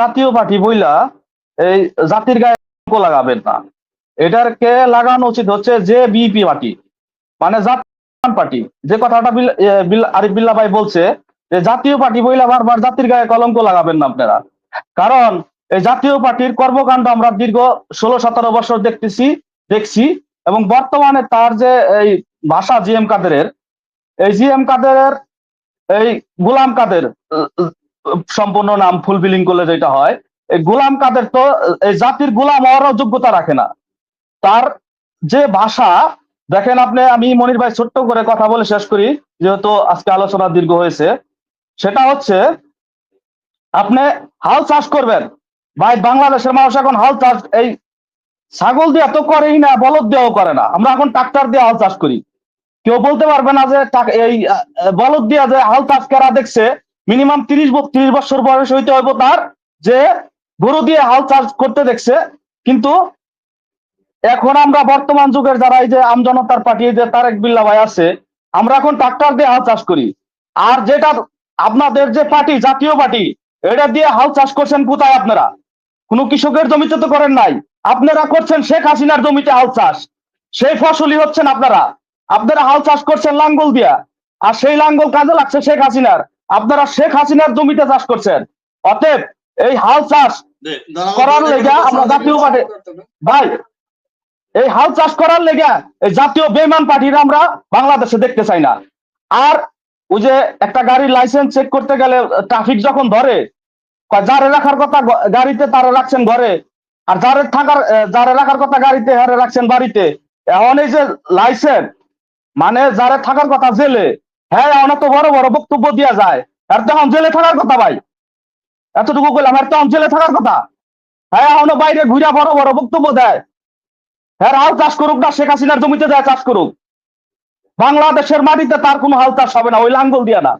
জাতীয় পার্টি বইলা এই জাতির গায়ে লাগাবেন না। এটাকে লাগানো উচিত হচ্ছে যে বিপি পার্টি মানে জাতীয় পার্টি। যে কথাটা আরিফ বিল্লাহ ভাই বলছে যে জাতীয় পার্টি বইলা বারবার জাতির গায়ে কলঙ্ক লাগাবেন না আপনারা। কারণ এই জাতীয় পার্টির কর্মকাণ্ড আমরা দীর্ঘ ষোলো, সতেরো বছর দেখতেছি, দেখছি এবং বর্তমানে তার যে এই ভাষা জি এম কাদেরের, এই জি এম কাদেরের, এই গুলাম কাদের সম্পূর্ণ নাম ফুল বিলিং করলে যেটা হয় গুলাম কাদের তো, এই জাতির গুলাম হওয়ারও যোগ্যতা রাখে না। তার যে ভাষা, দেখেন আপনি, আমি মনির ভাই ছোট্ট করে কথা বলে শেষ করি, যেহেতু আজকে আলোচনা দীর্ঘ হয়েছে। সেটা হচ্ছে, আপনি হাল চাষ করবেন। ভাই, বাংলাদেশের মানুষ এখন হাল চাষ, এই ছাগল দিয়ে তো করেই না, বলদ দিয়েও করে না। আমরা এখন ট্রাক্টর দিয়ে হাল চাষ করি। কেউ বলতে পারবে না যে এই বলদ দিয়া যে হাল চাষ করা দেখছে মিনিমাম তিরিশ তিরিশ বছর বয়স হইতে হইব তার যে গরু দিয়ে হাল চাষ করতে দেখছে। কিন্তু এখন আমরা বর্তমান যুগের যারা এই যে আমজনতার পার্টি যে তারেক বিল্লা ভাই আছে, আমরা এখন ট্রাক্টর দিয়ে হাল চাষ করি। আর যেটা আপনাদের যে পার্টি, জাতীয় পার্টি, এটা দিয়ে হাল চাষ করছেন কোথায় আপনারা? কোনো কৃষকের জমিতে তো করেন নাই। আপনারা করছেন শেখ হাসিনার জমিতে হাল চাষ। সেই ফসলই হচ্ছেন আপনারা। আপনারা হাল চাষ করছেন লাঙ্গল দিয়া। আর সেই লাঙ্গল কাজে লাগছে শেখ হাসিনার। আপনারা শেখ হাসিনার জমিতে চাষ করছেন। অতএব এই হাল চাষ করার লেগা আমরা জাতীয় পার্টি ভাই এই হাল চাষ করার লেগা এই জাতীয় বেমান পার্টির আমরা বাংলাদেশে দেখতে চাই না। আর ওই যে একটা গাড়ির লাইসেন্স চেক করতে গেলে ট্রাফিক যখন ধরে যারে রাখার কথা গাড়িতে তারে রাখছেন ঘরে আর যারে থাকার যারে রাখার কথা গাড়িতে হারে রাখছেন বাড়িতে এখন এই যে লাইসেন্স মানে যারে থাকার কথা জেলে হ্যাঁ তো বড় বড় বক্তব্য দেওয়া যায়। আর তখন জেলে থাকার কথা ভাই। এতটুকু কইলাম, আর তখন জেলে থাকার কথা। হ্যাঁ বাইরে ঘুরা বড় বড় বক্তব্য দেয়। হ্যাঁ হাল চাষ করুক না, শেখ হাসিনার জমিতে যায় চাষ করুক। বাংলাদেশের মাটিতে তার কোনো হাল চাষ হবে না, ওই লাঙ্গল দিয়া না।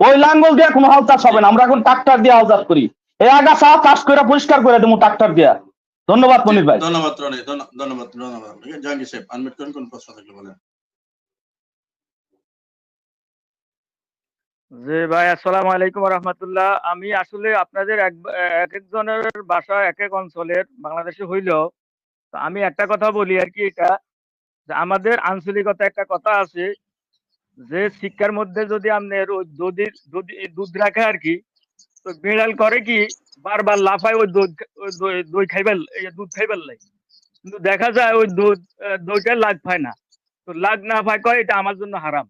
ওই লাঙ্গল দিয়ে কোনো হাল চাষ হবে না। আমরা এখন ট্রাক্টর দিয়ে হাল চাষ করি। এই আগাছা চাষ করে পরিষ্কার করে দেবো ট্রাক্টর দিয়া। ধন্যবাদ, মনির ভাই। ধন্যবাদ ধন্যবাদ ধন্যবাদ জাহাঙ্গীর সাহেব আনমিট কোন প্রশ্ন থাকলে বলেন? জি ভাই, আসসালামু আলাইকুম রহমতুল্লাহ। আমি আসলে আপনাদের এক এক একজনের বাসা এক এক অঞ্চলের, বাংলাদেশে হইলেও। তো আমি একটা কথা বলি আর কি এটা, যে আমাদের আঞ্চলিকতা একটা কথা আছে, যে শিক্ষার মধ্যে যদি আপনি দধির, দুধ রাখে আর কি, তো বিড়াল করে কি, বারবার লাফায় ওই দুধ দই- খাইবার দুধ খাইবার লাই কিন্তু দেখা যায় ওই দুধ দইটা লাগ পায় না। তো লাগ না পায় কয়, এটা আমার জন্য হারাম।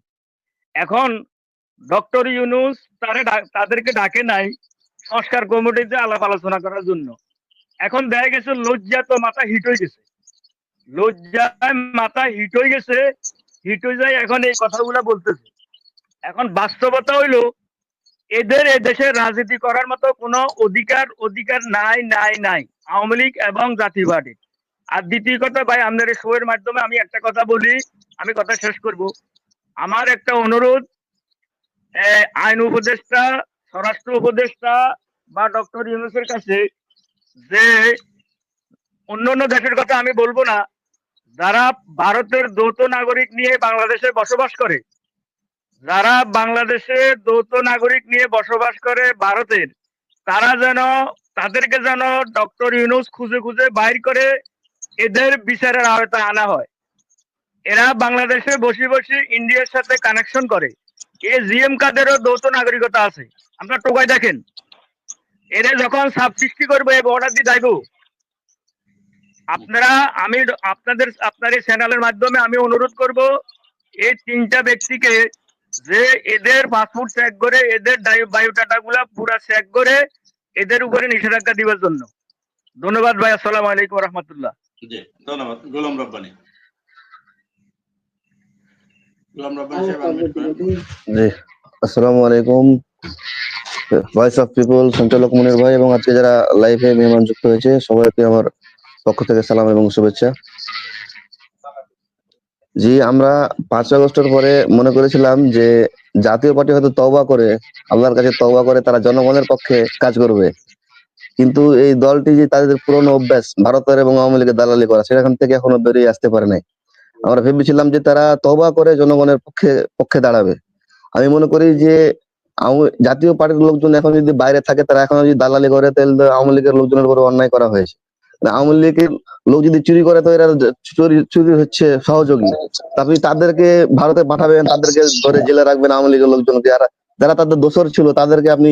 এখন ডক্টর ইউনুস তারে তাদেরকে ডাকে নাই সংস্কার কমিটিতে আলাপ আলোচনা করার জন্য। এখন দেখা গেছে লজ্জা তো মাথা হিট হয়ে গেছে। লজ্জায় মাথা হিট হয়ে গেছে, হিট হয়ে যায় এখন এই কথাগুলো বলতেছে। এখন বাস্তবতা হইল, এদের এ দেশে রাজনীতি করার মতো কোনো অধিকার অধিকার নাই নাই নাই। আওয়ামী লীগ এবং জাতীয় পার্টি আর দ্বিতীয় কথা ভাই, আপনার শোয়ের মাধ্যমে আমি একটা কথা বলি, আমি কথা শেষ করব। আমার একটা অনুরোধ আইন উপদেষ্টা, স্বরাষ্ট্র উপদেষ্টা বা ডক্টর ইউনুসের কাছে যে অন্য অন্য দেশের কথা আমি বলব না, যারা ভারতের যৌথ নাগরিক নিয়ে বাংলাদেশে বসবাস করে, যারা বাংলাদেশে যৌথ নাগরিক নিয়ে বসবাস করে ভারতের, তারা যেন, তাদেরকে যেন ডক্টর ইউনুস খুঁজে খুঁজে বাইর করে এদের বিচারের আওতায় আনা হয়। এরা বাংলাদেশে বসে বসে ইন্ডিয়ার সাথে কানেকশন করে। এ জিএম কাদেরও যৌথ নাগরিকতা আছে। আপনার টোকায় দেখেন। এরা যখন সাব সৃষ্টি করবে, এই বর্ডার দিয়ে যাইব। আপনারা, আমি আপনাদের আপনার এই চ্যানেলের মাধ্যমে আমি অনুরোধ করব, এই তিনটা ব্যক্তিকে যে এদের পাসপোর্ট চেক করে, এদের বায়োডাটা গুলা পুরা চেক করে, এদের উপরে নিষেধাজ্ঞা দিবার জন্য। ধন্যবাদ ভাই, আসসালামু আলাইকুম রহমতুল্লাহ। ধন্যবাদ। গোলাম রব্বানি গোলাম রব্বানি সাহেব আনমিট করেন জি আসসালামু আলাইকুম। ভয়েস অফ পিপল সঞ্চালক মনির ভাই এবং আজকে যারা লাইভে মেহমান যুক্ত হয়েছে সবাইকে আমার পক্ষ থেকে সালাম এবং শুভেচ্ছা। জি আমরা পাঁচ আগস্টের পরে মনে করেছিলাম যে জাতীয় পার্টি হয়তো তওবা করে আল্লাহর কাছে তওবা করে তারা জনগণের পক্ষে কাজ করবে। কিন্তু এই দলটি যে তাদের পুরনো অভ্যাস ভারতের এবং আওয়ামী লীগের দালালি করা সেখান থেকে এখনও বেরিয়ে আসতে পারে নাই। আমরা ভেবেছিলাম যে তারা তওবা করে জনগণের পক্ষে পক্ষে দাঁড়াবে। আমি মনে করি যে জাতীয় পার্টির লোকজন এখন যদি বাইরে থাকে তারা এখন যদি দালালি করে তাহলে আওয়ামী লীগের লোকজনের উপর অন্যায় করা হয়েছে। না, আওয়ামী লীগের লোক যদি চুরি করে তো এরা চুরি চুরি হচ্ছে সহযোগী। আপনি তাদেরকে ভারতে পাঠাবেন তাদেরকে ধরে জেলে রাখবেন আওয়ামী লীগের লোকজনকে। যারা যারা তাদের দোষর ছিল তাদেরকে আপনি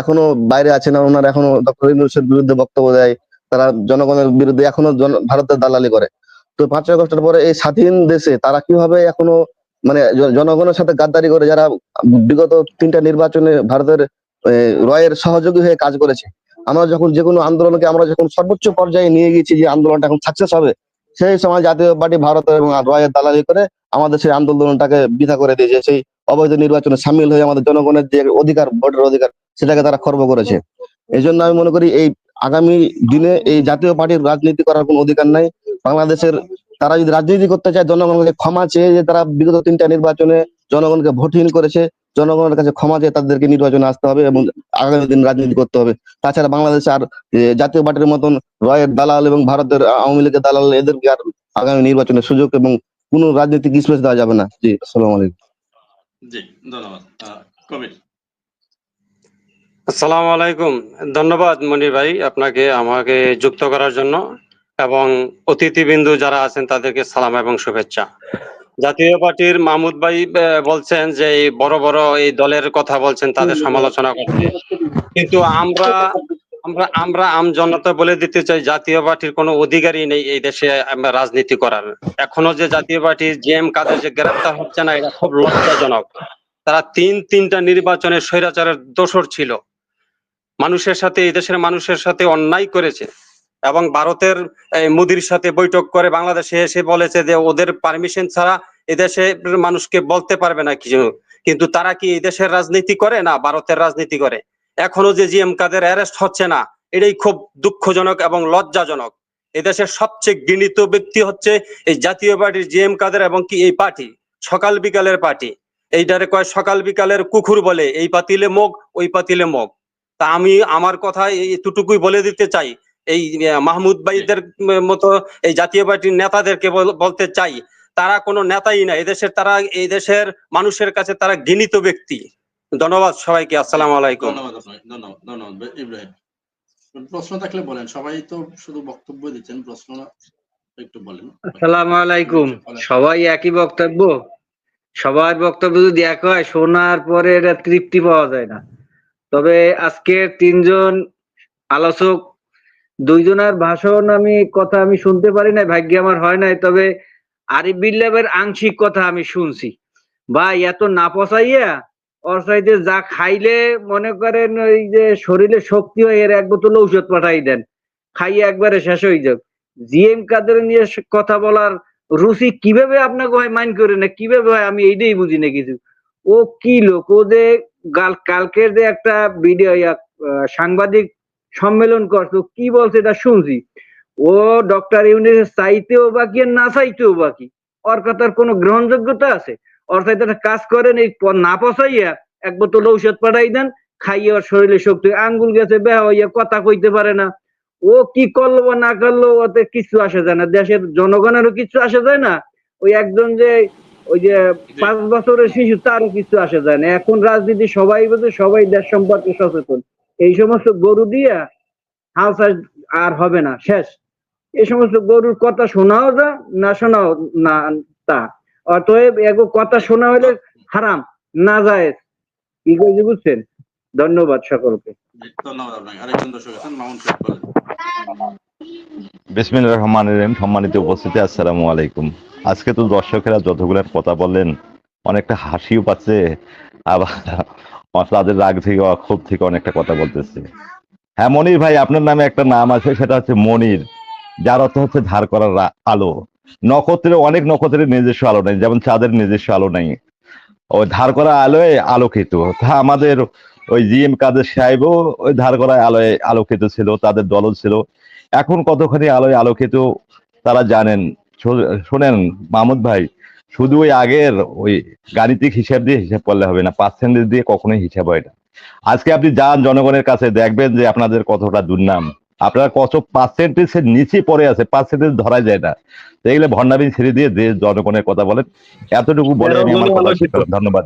এখনও বাইরে আছেন ওনারা এখনও ডক্টর বিরুদ্ধে বক্তব্য দেয়। তারা জনগণের বিরুদ্ধে এখনও ভারতের দালালি করে। তো পাঁচই আগস্টের পরে এই স্বাধীন দেশে তারা কীভাবে এখনও মানে জনগণের সাথে গাদ্দারি করে যারা বিগত তিনটা নির্বাচনে ভারতের রয়ের সহযোগী হয়ে কাজ করেছে, আমরা যখন যে কোনো আন্দোলনকে আমরা যখন সর্বোচ্চ পর্যায়ে নিয়ে গেছি যে আন্দোলনটা এখন সাকসেস হবে, সেই সময় জাতীয় পার্টি ভারতের এবং রয়ের দালালি করে আমাদের সেই আন্দোলনটাকে বৃথা করে দিয়েছে, সেই অবৈধ নির্বাচনে সামিল হয়ে আমাদের জনগণের যে অধিকার, ভোটের অধিকার, সেটাকে তারা খর্ব করেছে। এই জন্য আমি মনে করি এই আগামী দিনে এই জাতীয় পার্টির রাজনীতি করার কোনো অধিকার নাই। বাংলাদেশের তারা যদি রাজনীতি করতে চায় জনগণকে ক্ষমা চেয়ে যে তারা বিগত তিনটা নির্বাচনে জনগণকে ভোটহীন করেছে জনগণের কাছে ক্ষমা চেয়ে তাদেরকে নির্বাচনে আসতে হবে এবং আগামী দিন রাজনীতি করতে হবে। তাছাড়া বাংলাদেশ আর জাতীয় পার্টির মতন রয়ের দালাল এবং ভারতের আওয়ামী লীগের দালাল এদেরকে আর আগামী নির্বাচনের সুযোগ এবং কোন রাজনৈতিক স্পেস দেওয়া যাবে না। জি আসসালাম আলাইকুম। জি ধন্যবাদ। কবির। আসসালামু আলাইকুম। ধন্যবাদ মনির ভাই আপনাকে আমাকে যুক্ত করার জন্য। এবং অতিথিবৃন্দু যারা আছেন তাদেরকে সালাম এবং শুভেচ্ছা। জাতীয় পার্টির মাহমুদ ভাই বলছেন যে এই বড় বড় এই দলের কথা বলছেন তাদের সমালোচনা করতে কিন্তু আমরা আমরা আমরা আম জনতা বলে দিতে চাই জাতীয় পার্টির কোনো অধিকারই নেই এই দেশে রাজনীতি করার। এখনও যে জাতীয় পার্টি জি এম কাদের যে গ্রেপ্তার হচ্ছে না এটা খুব লজ্জাজনক। তারা তিন তিনটা নির্বাচনে স্বৈরাচারের দোষর ছিল। মানুষের সাথে এই দেশের মানুষের সাথে অন্যায় করেছে। এবং ভারতের মোদির সাথে বৈঠক করে বাংলাদেশে এসে বলেছে যে ওদের পারমিশন ছাড়া এদেশে মানুষকে বলতে পারবে না কিছু। কিন্তু তারা কি এই দেশের রাজনীতি করে না ভারতের রাজনীতি করে? এখনও যে জি এম কাদের অ্যারেস্ট হচ্ছে না, এটাই খুব দুঃখজনক এবং লজ্জাজনক। এদেশের সবচেয়ে গৃহীত ব্যক্তি হচ্ছে এই জাতীয় পার্টির জি এম কাদের এবং কি এই পার্টি, সকাল বিকালের পার্টি। এইটারে কয় সকাল বিকালের কুকুর বলে, এই পাতিলে মুখ, ওই পাতিলে মুখ। তা আমি আমার কথা এতটুকুই বলে দিতে চাই। এই মাহমুদ ভাইদের মতো এই জাতীয় পার্টির নেতাদেরকে বল- বলতে চাই। তারা কোনো নেতাই না। এদেশের তারা এই দেশের মানুষের কাছে তারা ঘৃণিত ব্যক্তি। ধন্যবাদ সবাইকে। আসসালাম আলাইকুম। ধন্যবাদ ধন্যবাদ ধন্যবাদ ইব্রাহিম। প্রশ্ন থাকলে বলেন। সবাই তো শুধু বক্তব্য দিচ্ছেন প্রশ্ন একটু বলেন। আসসালামু আলাইকুম। সবাই একই বক্তব্য? সবার বক্তব্য যদি এক হয় শোনার পরে এটা তৃপ্তি পাওয়া যায় না। তবে আজকের তিনজন আলোচক দুইজনের ভাষণ আমি কথা আমি শুনতে পারি না ভাগ্য আমার হয় নাই, তবে আরিফ বিল্লাবের আংশিক কথা আমি শুনছি। ভাই, এত না পচাইয়া চাইতে যা খাইলে মনে করেন ওই যে শরীরে শক্তি হয়, এর এক বোতল ঔষধ পাঠাই দেন। খাইয়ে একবারে শেষ হয়ে যাক। জিএম কাদের নিয়ে কথা বলার রুচি কীভাবে আপনাকে হয় মাইন্ড করে না কীভাবে হয়? আমি এইটাই বুঝি না কিছু। ও কি লোক? ও যে কালকের যে একটা ভিডিও সাংবাদিক সম্মেলন করতো কি বলছে এটা শুনছি। ও ডক্টর ইউনিসের চাইতেও বাকি না চাইতেও বাকি। ওর কথার কোনো গ্রহণযোগ্যতা আছে? চাইতে একটা কাজ করেন, এই না পচাইয়া এক বোতল ঔষধ পাঠাই দেন, খাইয়ে ওর শরীরে শক্তি, আঙ্গুল গেছে, বেহা হইয়া কথা কইতে পারে না। ও কি করল বা না করল, ওতে কিছু আসে যায় না। দেশের জনগণেরও কিছু আসে যায় না। ওই একজন যে, ওই যে পাঁচ বছরের শিশু, তারও কিছু আসে যায় না। এখন রাজনীতি সবাই বোঝে, সবাই দেশ সম্পর্কে সচেতন। এই সমস্ত গরু দিয়া হাল চাষ আর হবে না শেষ। এই সমস্ত গরুর কথা শোনাও যা না শোনাও না তা। অতএব এগো কথা শোনা হলে হারাম না যায় কি কইছে বুঝছেন? ধন্যবাদ সকলকে। ধন্যবাদ আপনাকে। আরেকজন দর্শক আছেন মামুন সাহেব বলেন। বিসমিল্লাহ রহমান রহিম সম্মানিত উপস্থিতি আসসালামু আলাইকুম। আজকে তো দর্শকেরা যতগুলো কথা বললেন অনেকটা হাসিও পাচ্ছে। আবার তাদের রাগ থেকে বা ক্ষোভ থেকে অনেকটা কথা বলতেছে। হ্যাঁ মনির ভাই, আপনার নামে একটা নাম আছে, সেটা হচ্ছে মনির। যার অর্থ হচ্ছে ধার করার আলো। নক্ষত্রে অনেক নক্ষত্রের নিজস্ব আলো নেই, যেমন চাঁদের নিজস্ব আলো নেই। ওই ধার করা আলোয় আলোকিত। তা আমাদের ওই জিএম কাদের সাহেবও ওই ধার করা আলোয় আলোকিত ছিল, তাদের দলও ছিল। এখন কতখানি আলোয় আলোকিত, তারা জানেন। শোনেন মাহমুদ ভাই শুধু ওই আগের ওই গাণিতিক হিসাব দিয়ে হিসাব করলে হবে না পার্সেন্টেজ দিয়ে কখনোই হিসাব হয় না। আজকে আপনি যান জনগণের কাছে দেখবেন যে আপনাদের কতটা দুর্নাম। আপনার কত পার্সেন্টেজের নিচে পড়ে আছে পার্সেন্টেজ ধরা যায় না। দেখলে এগুলো ভণ্ডামি ছেড়ে দিয়ে যে জনগণের কথা বলেন। এতটুকু বলে আমি আমার কথা ধন্যবাদ।